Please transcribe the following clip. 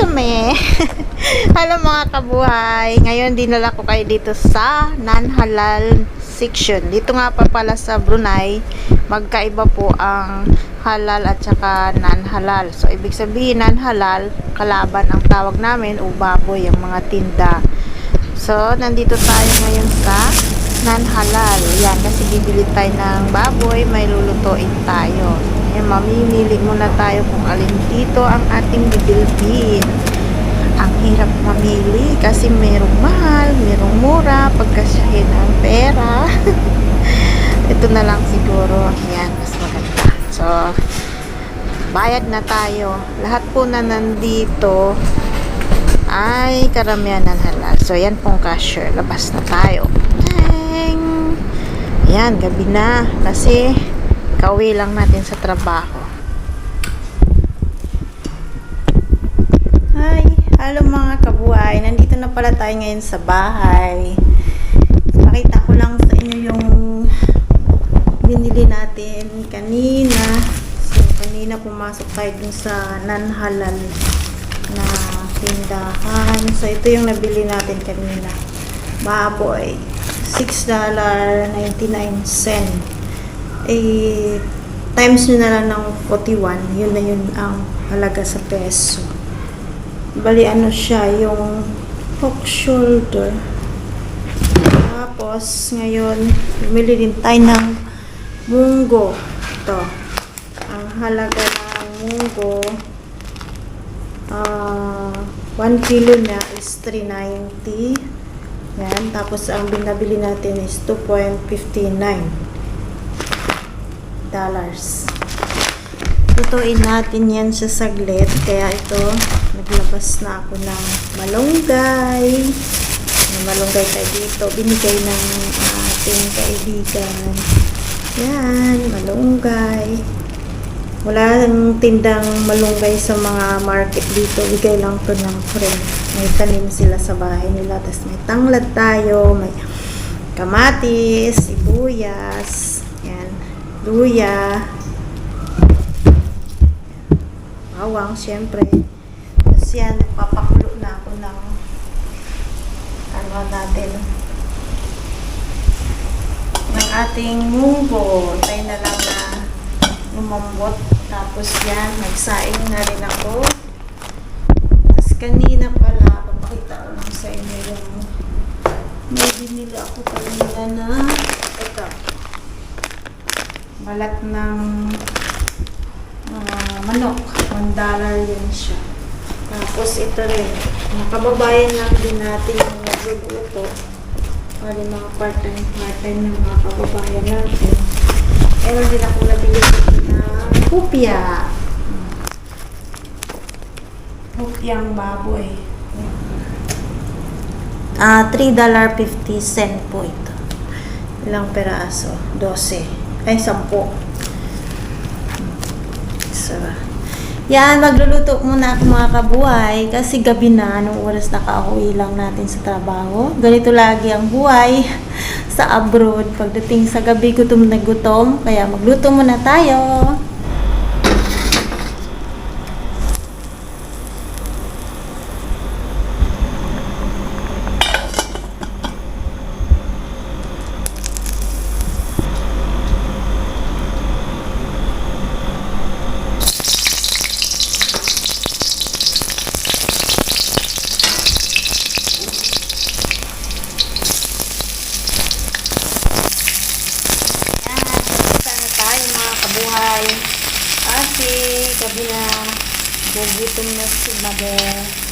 sume. Hello mga kabuhay. Ngayon dinala ko kayo dito sa non-halal section. Dito nga pa pala sa Brunei, magkaiba po ang halal at saka non-halal. So ibig sabihin non-halal, kalaban ang tawag namin o baboy ang mga tinda. So nandito tayo ngayon sa non-halal. Yan, kasi bibili tayo ng baboy, may lulutuin tayo. Yan, mamimili muna tayo kung alin dito ang ating bibilhin. Ang hirap mamili kasi merong mahal, merong mura, pagkasyahin ang pera. Ito na lang siguro. Yan, mas maganda. So, bayad na tayo. Lahat po na nandito ay karamihan ng halal. So, yan pong cashier. Labas na tayo. Tang! Yan, gabi na. Kasi, kauwi lang natin sa trabaho. Hi! Hello mga kabuhay. Nandito na pala tayo ngayon sa bahay. Pakita ko lang sa inyo yung binili natin kanina. So, kanina pumasok tayo dun sa non-halal na tindahan. So, ito yung nabili natin kanina. Baboy. $6.99. Eh, times nyo na lang ng 41. Yun na yun ang halaga sa peso. Bali, ano siya, yung pork shoulder. Tapos, ngayon, bumili din tayo ng munggo. Ito. Ang halaga ng munggo, ah 1 kilo niya is 390. Yan. Tapos, ang binabili natin is 2.59 dollars. Tutuin natin yan sa saglit. Kaya ito, naglabas na ako ng malunggay. Malunggay tayo dito. Binigay ng ating kaibigan. Yan, malunggay. Wala nang tindang malunggay sa mga market dito. Bigay lang to ng friend. May tanim sila sa bahay nila. Tapos may tanglad tayo. May kamatis, sibuyas. Yan. Luya. Bawang, syempre. Tapos yan, papakulo na ako ng ano natin ng ating munggo. Tayo na lang na lumambot. Tapos yan, nagsaing na rin ako. Tapos kanina pala, papakita ko lang sa inyo yung may binili ako kanina na ito. Balat ng ah, manok. One dollar yun siya. Tapos ito rin. Mga kababayan lang din natin yung nagluluto. Bali mga part-time, part-time ng mga kababayan natin. Meron din ako nabili ng hupya. Hupyang baboy. Ah, $3.50 po ito. Ilang peraso? 12. Ay, 10. So, yan, magluluto muna ako mga kabuhay kasi gabi na, anong oras nakauwi lang natin sa trabaho. Ganito lagi ang buhay sa abroad. Pagdating sa gabi, gutom na gutom. Kaya magluto muna tayo. Yan, magpunta na tayo mga kabuhay. Kasi gabi na, gugutom na si mother.